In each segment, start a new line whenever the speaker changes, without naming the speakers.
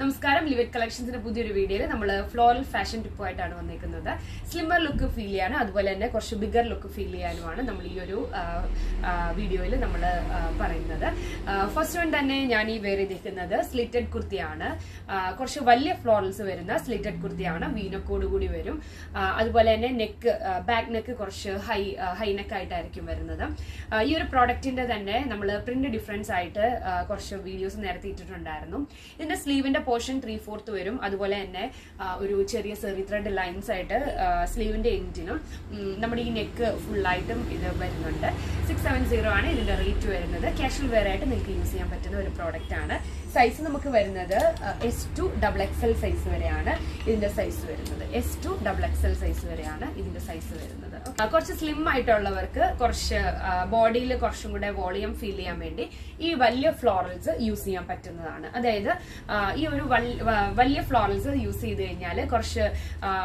നമസ്കാരം ലിവിറ്റ് കളക്ഷൻസിന്റെ പുതിയൊരു വീഡിയോയിൽ നമ്മൾ ഫ്ലോറൽ ഫാഷൻ ടിപ്പ് ആയിട്ടാണ് വന്നിരിക്കുന്നത് സ്ലിമ്മർ ലുക്ക് ഫീൽ ചെയ്യാനും അതുപോലെ തന്നെ കുറച്ച് ബിഗർ ലുക്ക് ഫീൽ ചെയ്യാനുമാണ് നമ്മൾ ഈ ഒരു വീഡിയോയിൽ നമ്മൾ പറയുന്നത്. ഫസ്റ്റ് വൺ തന്നെ ഞാൻ ഈ വേറെ ചെയ്തിരിക്കുന്നത് സ്ലിറ്റഡ് കുർത്തിയാണ്. കുറച്ച് വലിയ ഫ്ലോറൽസ് വരുന്ന സ്ലിറ്റഡ് കുർത്തിയാണ്. വീനക്കോട് കൂടി വരും. അതുപോലെ തന്നെ നെക്ക് ബാക്ക് നെക്ക് കുറച്ച് ഹൈ ഹൈ നെക്ക് ആയിട്ടായിരിക്കും വരുന്നത്. ഈ ഒരു പ്രോഡക്റ്റിന്റെ തന്നെ നമ്മൾ പ്രിന്റ് ഡിഫറൻസ് ആയിട്ട് കുറച്ച് വീഡിയോസ് നേരത്തെ ഇട്ടിട്ടുണ്ടായിരുന്നു. ഇതിന്റെ സ്ലീവിന്റെ പോർഷൻ ത്രീ ഫോർത്ത് വരും. അതുപോലെ തന്നെ ഒരു ചെറിയ സെറി ത്രെഡ് ലൈൻസ് ആയിട്ട് സ്ലീവിന്റെ എൻഡിനും നമ്മുടെ ഈ നെക്ക് ഫുള്ളായിട്ടും ഇത് വരുന്നുണ്ട്. സിക്സ് സെവൻ സീറോ ആണ് ഇതിന്റെ റേറ്റ് വരുന്നത്. കാഷ്വൽ വെയർ ആയിട്ട് നിങ്ങൾക്ക് യൂസ് ചെയ്യാൻ പറ്റുന്ന ഒരു പ്രോഡക്റ്റ് ആണ്. സൈസ് നമുക്ക് വരുന്നത് S to double L size വരെയാണ് ഇതിന്റെ സൈസ് വരുന്നത്. S to double L size വരെയാണ് ഇതിന്റെ സൈസ് വരുന്നത്. കുറച്ച് സ്ലിം ആയിട്ടുള്ളവർക്ക് കുറച്ച് ബോഡിയിൽ കുറച്ചും കൂടെ വോളിയം ഫീൽ ചെയ്യാൻ വേണ്ടി ഈ വലിയ ഫ്ലോറൽസ് യൂസ് ചെയ്യാൻ പറ്റുന്നതാണ്. അതായത് ഈ വ- വലിയ ഫ്ലോറൽസ് യൂസ് ചെയ്ത് കഴിഞ്ഞാൽ കുറച്ച്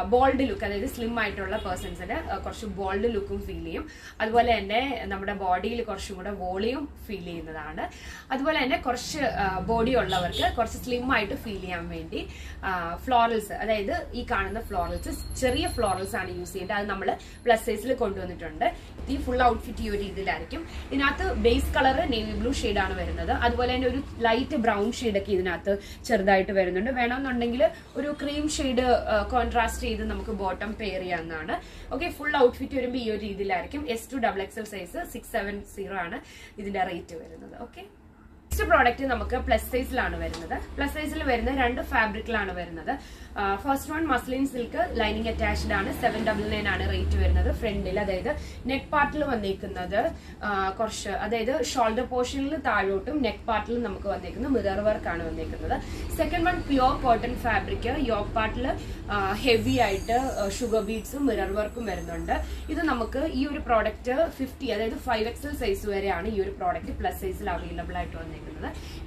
ബോൾഡ് ലുക്ക് അതായത് സ്ലിം ആയിട്ടുള്ള പേഴ്സൺസിന് കുറച്ച് ബോൾഡ് ലുക്കും ഫീൽ ചെയ്യും. അതുപോലെ തന്നെ നമ്മുടെ ബോഡിയിൽ കുറച്ചും കൂടെ വോളിയം ഫീൽ ചെയ്യുന്നതാണ്. അതുപോലെ തന്നെ കുറച്ച് ബോഡി ഉള്ളവർക്ക് കുറച്ച് സ്ലിം ആയിട്ട് ഫീൽ ചെയ്യാൻ വേണ്ടി ഫ്ലോറൽസ് അതായത് ഈ കാണുന്ന ഫ്ലോറൽസ് ചെറിയ ഫ്ലോറൽസ് ആണ് യൂസ് ചെയ്യേണ്ടത്. അത് നമ്മൾ പ്ലസ് സൈസിൽ കൊണ്ടുവന്നിട്ടുണ്ട്. ഈ ഫുൾ ഔട്ട്ഫിറ്റ് ഈ ഒരു രീതിയിലായിരിക്കും. ഇതിനകത്ത് ബേസ് കളർ നേവി ബ്ലൂ ഷെയ്ഡാണ് വരുന്നത്. അതുപോലെ തന്നെ ഒരു ലൈറ്റ് ബ്രൗൺ ഒക്കെ ഇതിനകത്ത് ചെറുതായിട്ട് വരുന്നുണ്ട്. വേണമെന്നുണ്ടെങ്കിൽ ഒരു ക്രീം ഷെയ്ഡ് കോൺട്രാസ്റ്റ് ചെയ്ത് നമുക്ക് ബോട്ടം പെയർ ചെയ്യാവുന്നതാണ്. ഓക്കെ ഫുൾ ഔട്ട്ഫിറ്റ് വരുമ്പോൾ ഈ ഒരു രീതിയിലായിരിക്കും. S to double XL size six seven zero ആണ് ഇതിന്റെ റേറ്റ് വരുന്നത്. ഓക്കെ നെക്സ്റ്റ് പ്രോഡക്റ്റ് നമുക്ക് പ്ലസ് സൈസിലാണ് വരുന്നത്. പ്ലസ് സൈസിൽ വരുന്ന രണ്ട് ഫാബ്രിക്കിലാണ് വരുന്നത്. First one muslin silk lining attached ആണ്. സെവൻ ഡബിൾ നയൻ ആണ് റേറ്റ് വരുന്നത്. ഫ്രണ്ടിൽ അതായത് നെക്ക് പാർട്ടിൽ വന്നിരിക്കുന്നത് കുറച്ച് അതായത് ഷോൾഡർ പോർഷനിൽ താഴോട്ടും നെക്ക് പാർട്ടിൽ നമുക്ക് വന്നേക്കുന്നത് മിറർ വർക്ക് ആണ് വന്നേക്കുന്നത്. Second one pure cotton fabric yoke പാർട്ടിൽ ഹെവി ആയിട്ട് ഷുഗർ ബീഡ്സും മിറർ വർക്കും വരുന്നുണ്ട്. ഇത് നമുക്ക് ഈ ഒരു പ്രോഡക്റ്റ് ഫിഫ്റ്റി അതായത് ഫൈവ് എക്സൽ സൈസ് വരെയാണ് ഈ ഒരു പ്രോഡക്റ്റ് പ്ലസ് സൈസിൽ അവൈലബിൾ ആയിട്ട് വന്നേക്കുന്നത്.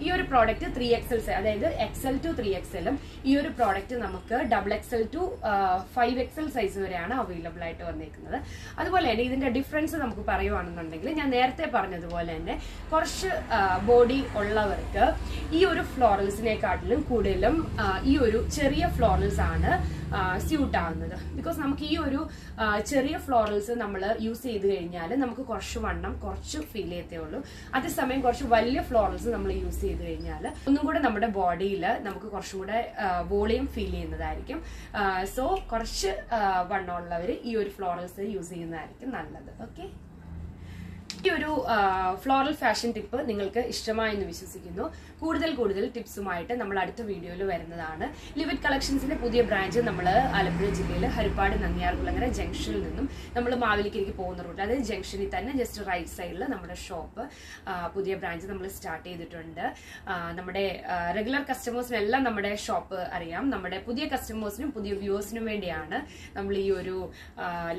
ഈ ഒരു പ്രോഡക്റ്റ് ത്രീ എക്സൽ അതായത് എക്സൽ ടു ത്രീ എക്സലും ഈ ഒരു പ്രോഡക്റ്റ് നമുക്ക് double XL to five XL size വരെയാണ് അവൈലബിൾ ആയിട്ട് വന്നിരിക്കുന്നത് അതുപോലെ തന്നെ ഇതിന്റെ ഡിഫറൻസ് നമുക്ക് പറയുവാണെന്നുണ്ടെങ്കിൽ ഞാൻ നേരത്തെ പറഞ്ഞതുപോലെ തന്നെ കുറച്ച് ബോഡി ഉള്ളവർക്ക് ഈ ഒരു ഫ്ലോറൽസിനെക്കാട്ടിലും കൂടുതലും ഈ ഒരു ചെറിയ ഫ്ലോറൽസ് ആണ് സ്യൂട്ട് ആവുന്നത്. ബിക്കോസ് നമുക്ക് ഈ ഒരു ചെറിയ ഫ്ലോറൽസ് നമ്മൾ യൂസ് ചെയ്ത് കഴിഞ്ഞാൽ നമുക്ക് കുറച്ച് വണ്ണം കുറച്ച് ഫീൽ ചെയ്യത്തേ ഉള്ളൂ. അതേസമയം കുറച്ച് വലിയ ഫ്ലോറൽസ് നമ്മൾ യൂസ് ചെയ്ത് കഴിഞ്ഞാൽ ഒന്നും കൂടെ നമ്മുടെ ബോഡിയിൽ നമുക്ക് കുറച്ചും കൂടെ വോളിയം ഫീൽ ചെയ്യുന്നതായിരിക്കും. സോ കുറച്ച് വണ്ണമുള്ളവർ ഈ ഒരു ഫ്ലോറൽസ് യൂസ് ചെയ്യുന്നതായിരിക്കും നല്ലത്. ഓക്കെ? ഈ ഒരു ഫ്ലോറൽ ഫാഷൻ ടിപ്പ് നിങ്ങൾക്ക് ഇഷ്ടമായെന്ന് വിശ്വസിക്കുന്നു. കൂടുതൽ കൂടുതൽ ടിപ്സുമായിട്ട് നമ്മൾ അടുത്ത വീഡിയോയിൽ വരുന്നതാണ്. ലിവിറ്റ് കളക്ഷൻസിന്റെ പുതിയ ബ്രാഞ്ച് നമ്മൾ ആലപ്പുഴ ജില്ലയിൽ ഹരിപ്പാട് നങ്ങിയാർകുളങ്ങര ജംഗ്ഷനിൽ നിന്നും നമ്മൾ മാവിലിക്കേക്ക് പോകുന്ന റൂട്ട് അതായത് ജംഗ്ഷനിൽ തന്നെ ജസ്റ്റ് റൈറ്റ് സൈഡിൽ നമ്മുടെ ഷോപ്പ് പുതിയ ബ്രാഞ്ച് നമ്മൾ സ്റ്റാർട്ട് ചെയ്തിട്ടുണ്ട്. നമ്മുടെ റെഗുലർ കസ്റ്റമേഴ്സിനെല്ലാം നമ്മുടെ ഷോപ്പ് അറിയാം. നമ്മുടെ പുതിയ കസ്റ്റമേഴ്സിനും പുതിയ വ്യൂവേഴ്സിനും വേണ്ടിയാണ് നമ്മൾ ഈ ഒരു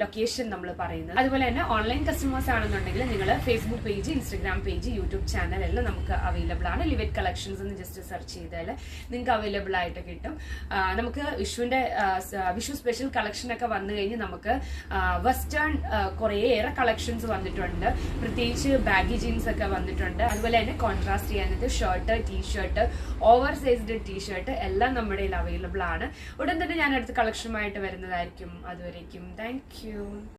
ലൊക്കേഷൻ നമ്മൾ പറയുന്നത്. അതുപോലെ തന്നെ ഓൺലൈൻ കസ്റ്റമേഴ്സ് ആണെന്നുണ്ടെങ്കിൽ നിങ്ങൾ Facebook page Instagram page YouTube channel എല്ലാം നമുക്ക് അവൈലബിൾ ആണ്. ലിവറ്റ് കളക്ഷൻസ് എന്ന് ജസ്റ്റ് സെർച്ച് ചെയ്താൽ നിങ്ങൾക്ക് അവൈലബിൾ ആയിട്ട് കിട്ടും. നമുക്ക് വിഷുവിന്റെ ആ, വിഷു സ്പെഷ്യൽ കളക്ഷൻ ഒക്കെ വന്നു കഴിഞ്ഞ് നമുക്ക് വെസ്റ്റേൺ കുറേയേറെ കളക്ഷൻസ് വന്നിട്ടുണ്ട്. പ്രത്യേകിച്ച് ബാഗി ജീൻസ് ഒക്കെ വന്നിട്ടുണ്ട്. അതുപോലെ തന്നെ contrast ചെയ്യാനത് shirt T shirt over sized T shirt എല്ലാം നമ്മുടെ അവൈലബിൾ ആണ്. ഉടൻ തന്നെ ഞാൻ അടുത്ത കളക്ഷനുമായിട്ട് വരുന്നതായിരിക്കും. അതുവരേക്കും. Thank you